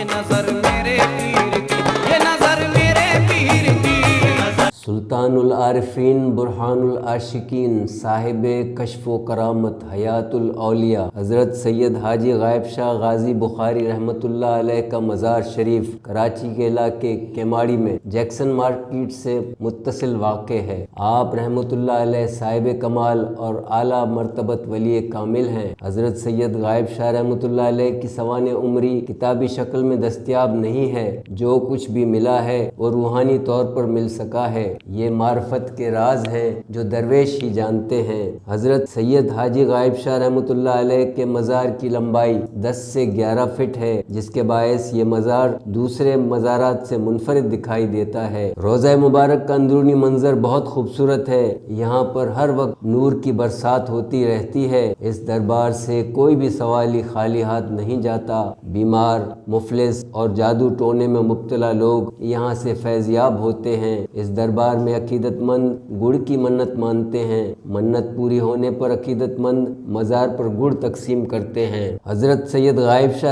ये नज़र मेरे सुल्तानुल आरिफीन साहिब कशफ करामत, हयातुल औलिया, हज़रत सैयद हाजी गायब शाह गाजी बुखारी अलैह का मज़ार शरीफ कराची के इलाके केमाड़ी में जैक्सन मार्केट से मुतसिल वाक़ है। आप रहमत साहिब कमाल और आला मरतबत वली कामिल हैं। हज़रत सैयद गायब शाह रहमत की सवान उमरी किताबी शक्ल में दस्तियाब नहीं है। जो कुछ भी मिला है वो रूहानी तौर पर मिल सका है। ये मार्फत के राज हैं, जो दरवेश ही जानते हैं। हज़रत सैयद हाजी गायब शाह अलैह के मज़ार की लंबाई 10 से 11 फिट है, जिसके बायस ये मज़ार दूसरे मज़ारात से मुनफरद दिखाई देता है। रोज़ा मुबारक का अंदरूनी मंजर बहुत खूबसूरत है। यहाँ पर हर वक्त नूर की बरसात होती रहती है। इस दरबार से कोई भी सवाली खाली हाथ नहीं जाता। बीमार, मुफलिस और जादू टोने में मुबतला लोग यहाँ से फैज़याब होते हैं। इस दरबार में अकीदतमंद, गुड़ की मन्नत मानते हैं। मन्नत पूरी होने पर अकीदतमंद मज़ार पर गुड़ तकसीम करते हैं। हज़रत सैयद गायब शाह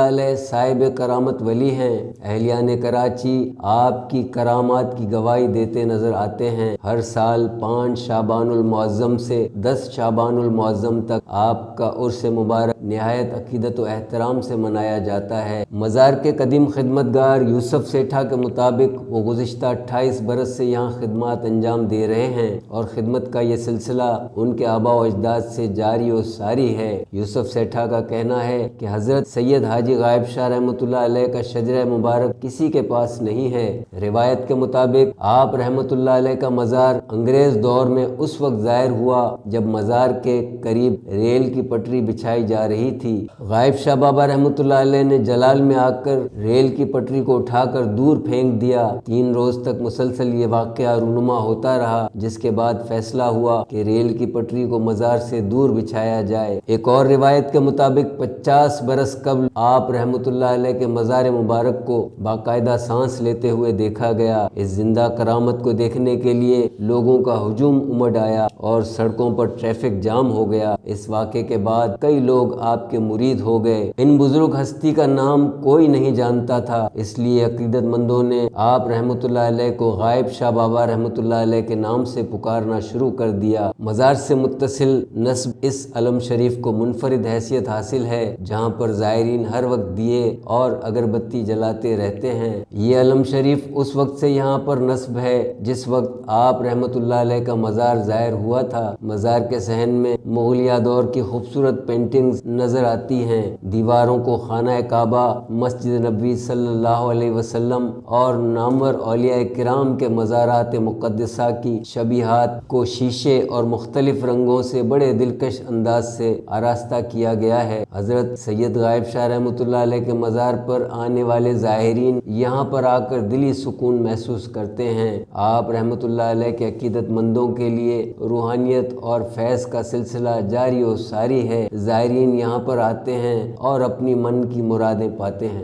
अलैह साहिब करामत वली हैं। अहलियान कराची आपकी करामात की गवाही देते नज़र आते हैं। हर साल पाँच शाबानुल मुअज्जम से दस शाबानुल मुअज्जम तक आपका उर्स मुबारक नहायत अकीदत एहतराम से मनाया जाता है। मज़ार के कदीम खिदमतगार यूसुफ सेठा के मुताबिक वो गुज्त अट्ठाईस बरस से यहाँ खिदमत अंजाम दे रहे हैं और खिदमत का ये सिलसिला उनके आबा अजदाद से जारी और सारी है। यूसुफ सेठा का कहना है कि हज़रत सैयद हाजी गायब शाह रहमत का शजर मुबारक किसी के पास नहीं है। रिवायत के मुताबिक आप रहमत का मज़ार अंग्रेज़ दौर में उस वक्त ज़ाहिर हुआ जब मज़ार के करीब रेल की पटरी बिछाई जा रही थी। गायब शाह बाबा अलैह ने जलाल में आकर रेल की पटरी को उठाकर दूर फेंक दिया। तीन रोज तक मुसलसल ये वाक़ रूनुमा होता रहा, जिसके बाद फैसला हुआ कि रेल की पटरी को मज़ार से दूर बिछाया जाए। एक और रिवायत के मुताबिक 50 बरस कबल आप रहमतुल्लाह के मज़ार मुबारक को बाकायदा सांस लेते हुए देखा गया। इस ज़िंदा करामत को देखने के लिए लोगों का हजूम उमड़ आया और सड़कों पर ट्रैफ़िक जाम हो गया। इस वाक़े के बाद कई लोग आपके मुरीद हो गए। इन बुज़ुर्ग हस्ती का नाम कोई नहीं जानता था, इसलिए अकीदतमंदों ने आप अलैह को गायब शाह बाबा रहमतुल्लाह अलैह के नाम से पुकारना शुरू कर दिया। मज़ार से मुतसिल नस्ब इस अलम शरीफ को मुनफरद हैसियत हासिल है, जहाँ पर ज़ायरीन हर वक्त दिए और अगरबत्ती जलाते रहते हैं। ये अलम शरीफ उस वक्त से यहाँ पर नस्ब है, जिस वक्त आप रहमतुल्लाह का मज़ार ज़ाहिर हुआ था। मज़ार के सहन में मुगलिया दौर की खूबसूरत पेंटिंग्स नज़र आती हैं। दीवारों को खाना काबा, मस्जिद नबी सल्लल्लाहु अलैहि और नामवर औलिया किराम के मज़ारात मुक़दसा की शबीहात को शीशे और मुख्तलिफ़ रंगों से बड़े दिलकश अंदाज से आरास्ता किया गया है। हज़रत सैयद गायब शाह अलैह के मज़ार पर आने वाले ज़ायरीन यहाँ पर आकर दिली सुकून महसूस करते हैं। आप अलैह के अकीदतमंदों के लिए रूहानियत और फैज़ का सिलसिला जारी और सारी है। ज़ायरीन यहाँ पर आते हैं और अपनी मन की मुरादें पाते हैं।